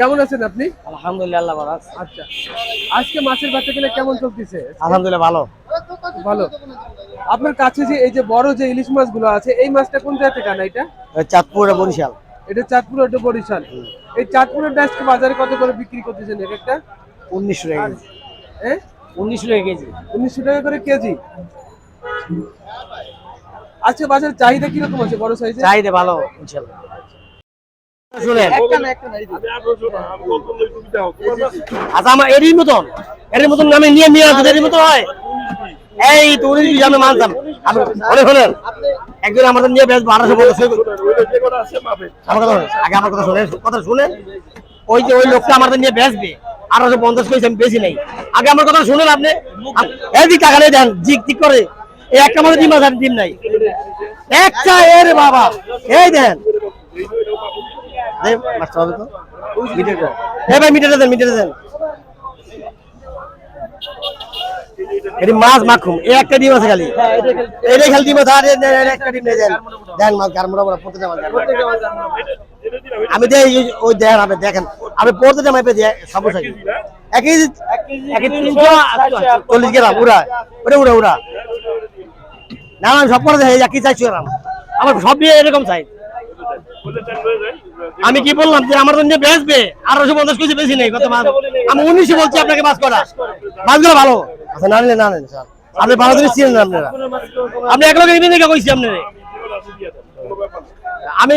কেমন আছেন আপনি? আলহামদুলিল্লাহ আল্লাহ ভালো আছে। আচ্ছা। আজকে মাছের বাচ্চা কিনা কেমন চলতেছে? আলহামদুলিল্লাহ ভালো। ভালো। আপনার কাছে যে এই যে বড় যে ইলিশ মাছগুলো আছে এই মাছটা কোন জায়গা থেকে আনা এটা? চাঁদপুর আর বরিশাল। এটা চাঁদপুর এটা বরিশাল। এই চাঁদপুরের আজকে বাজারে কত করে বিক্রি করতেছেন এক একটা? উনিশশো টাকা হ্যাঁ? উনিশশো টাকা কেজি। উনিশশো টাকা করে কেজি? আজকে বাজারে চাহিদা কীরকম আছে বড় সাইজে চাহিদা ভালো ইনশাল্লাহ। আচ্ছা আমার এরই মতন মতন নামে নিয়ে নিয়ে আসতে এরই মতন হয়। এই তো উনিশ বিশ আমি মানতাম আপনি শোনেন একজন আমাদের নিয়ে বেশ বারোশো পঞ্চাশ আমার কথা আগে আমার কথা শুনেন কথা শুনেন। ওই যে ওই লোকটা আমাদের নিয়ে আঠারোশো পঞ্চাশ আমি বেশি নাই। আগে আমার কথা শুনেন আপনি। আপ- এই দিক টাকা নেই দেন জিক জিক করে। এই একটা আমাদের ডিম আছে ডিম নাই। একটা এর বাবা। এই দেন। দে, মাছটা হবে তো? মিটারটা। এই ভাই মিটারে দেন মিটারে দেন। এটি মাছ মাখুম এই একটা ডিম আছে খালি। এটাই খালি ডিম আছে আর একটা ডিম নেই দেন। দেন মাছ গার মোড়া মোড়া প্রত্যেকটা মাছ আমি দেই ওই দেখেন আপনি দেখেন। আমি প্রত্যেকটা মাপে দিয়ে সমস্যা কি এক কেজি এক কেজি তিনশো চল্লিশ গ্রাম উড়া। ওটা উড়া উড়া। না আমি সব করে দেয় এক কেজি চাইছি আমার সব এরকম চাই আমি কি বললাম যে আমার জন্য বেচবে? আঠারোশো পঞ্চাশ কেজি বেশি নেই কত মাছ আমি উনিশে বলছি আপনাকে মাছ করা। মাছগুলো ভালো। আচ্ছা না নিলে না নেন স্যার। আপনি ভালো জিনিস চিনেন না আপনারা। আপনি এক লোকের ইভেন কইছি আপনার। আমি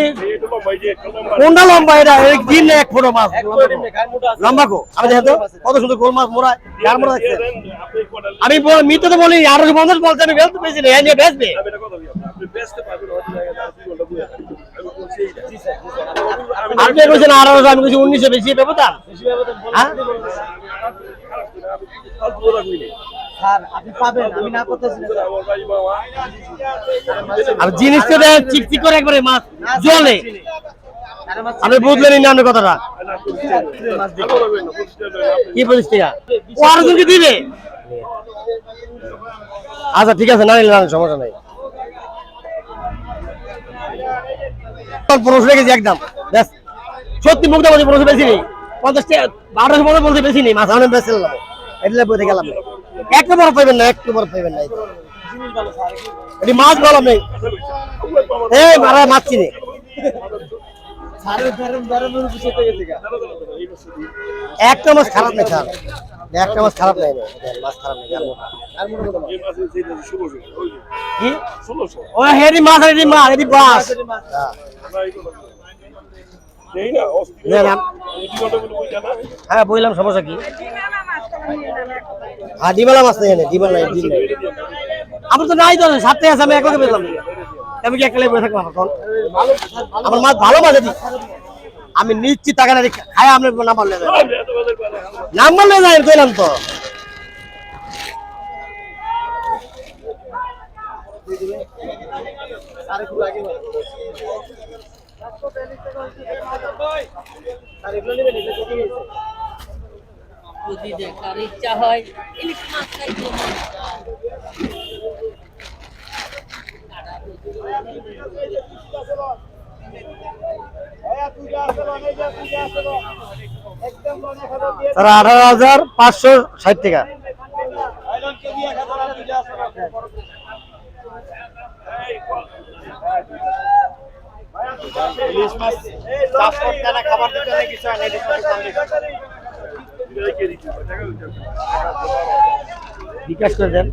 কোনটা লম্বা এটা? এই দিন এক ফোটো মাছ। লম্বা কো। আমি দেখেন তো কত সুন্দর গোল মাছ মোড়া কার মোড়া দেখছেন। আমি বল- মিথ্যে তো বলি আঠারোশো পঞ্চাশ বলছে আমি বেচতে পেয়েছি না নিয়ে বেচবে। আপনি কইছেন আঠারোশো আমি কইছি উনিশশো বেশি ব্যবধান। হ্যাঁ? আর জিনিস চিকচিক করে একবারে মাছ জলে। আপনি বুঝলেন না আপনার কথাটা। কি ও আরও দিবে? আচ্ছা ঠিক আছে না নিলে না নিলে, সমস্যা নাই। পনেরোশো টাকা কেজি একদম। ব্যাস। সত্যি মুখ দেওয়া পনেরোশো বেশি নেই। পঞ্চাশ টাকা বারোশো পনেরো বলতে বেশি নেই। মাছ আমি বেশি নিলাম এটা বইতে গেলাম। একটু বড় পাইবেন না একটু বড় পাইবেন না। এটি মাছ ভালো নেই এই মারা মাছ চিনি। একটা মাছ খারাপ নেই স্যার। একটা মাছ খারাপ নেই। মাছ খারাপ নেই ও হেরি মাছ মাছ আম- হ্যাঁ বললাম সমস্যা কি? হ্যাঁ মাছ নেই ডিম নাই আমার তো নাই তো, সাতটাই আছে, আমি একবারে পেলাম। আমি কি একলাই বসে থাকব আমার মাছ ভালো মাছ আমি নিশ্চিত টাকা না খাই আপনি নাম্বার লে নাম্বার লে যাই কইলাম তো। যদি দেখার ইচ্ছা হয়? ইলিশ মাছ খাইতে আঠারো হাজার পাঁচশো ষাট টাকা। বিকাশ করে দেন।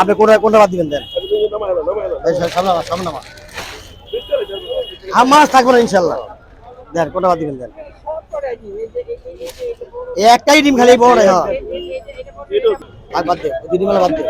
আপনি কোনটা কোনটা বাদ দিবেন, দেন। হ্যাঁ মাছ থাকবে না, ইনশাল্লাহ। দেন, কোনটা বাদ দিবেন, দেন। একটাই ডিম খালি, বড় হ্যাঁ। আর বাদ দে ডিম বাদ দে।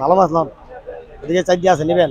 ভালো মাছ লন এদিকে চার দিয়ে আছে, নেবেন।